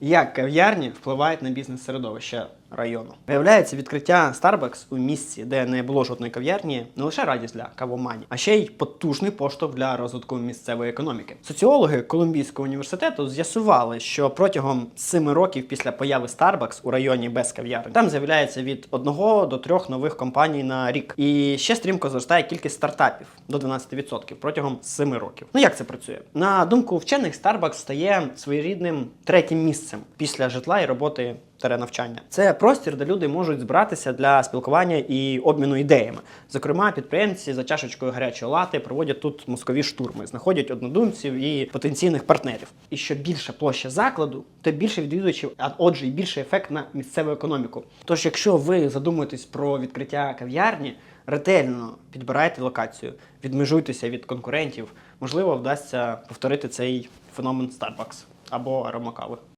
Як кав'ярні впливають на бізнес середовище району? Виявляється, відкриття Starbucks у місці, де не було жодної кав'ярні, не лише радість для кавомані, а ще й потужний поштовх для розвитку місцевої економіки. Соціологи Колумбійського університету з'ясували, що протягом семи років після появи Starbucks у районі без кав'ярень там з'являється від одного до трьох нових компаній на рік. І ще стрімко зростає кількість стартапів до 12% протягом семи років. Ну як це працює? На думку вчених, Starbucks стає своєрідним третім місцем після житла і роботи навчання. Це простір, де люди можуть збиратися для спілкування і обміну ідеями. Зокрема, підприємці за чашечкою гарячої лати проводять тут мозкові штурми, знаходять однодумців і потенційних партнерів. І що більше площа закладу, то більше відвідувачів, а отже, і більший ефект на місцеву економіку. Тож, якщо ви задумуєтесь про відкриття кав'ярні, ретельно підбирайте локацію, відмежуйтеся від конкурентів. Можливо, вдасться повторити цей феномен Starbucks або аромакави.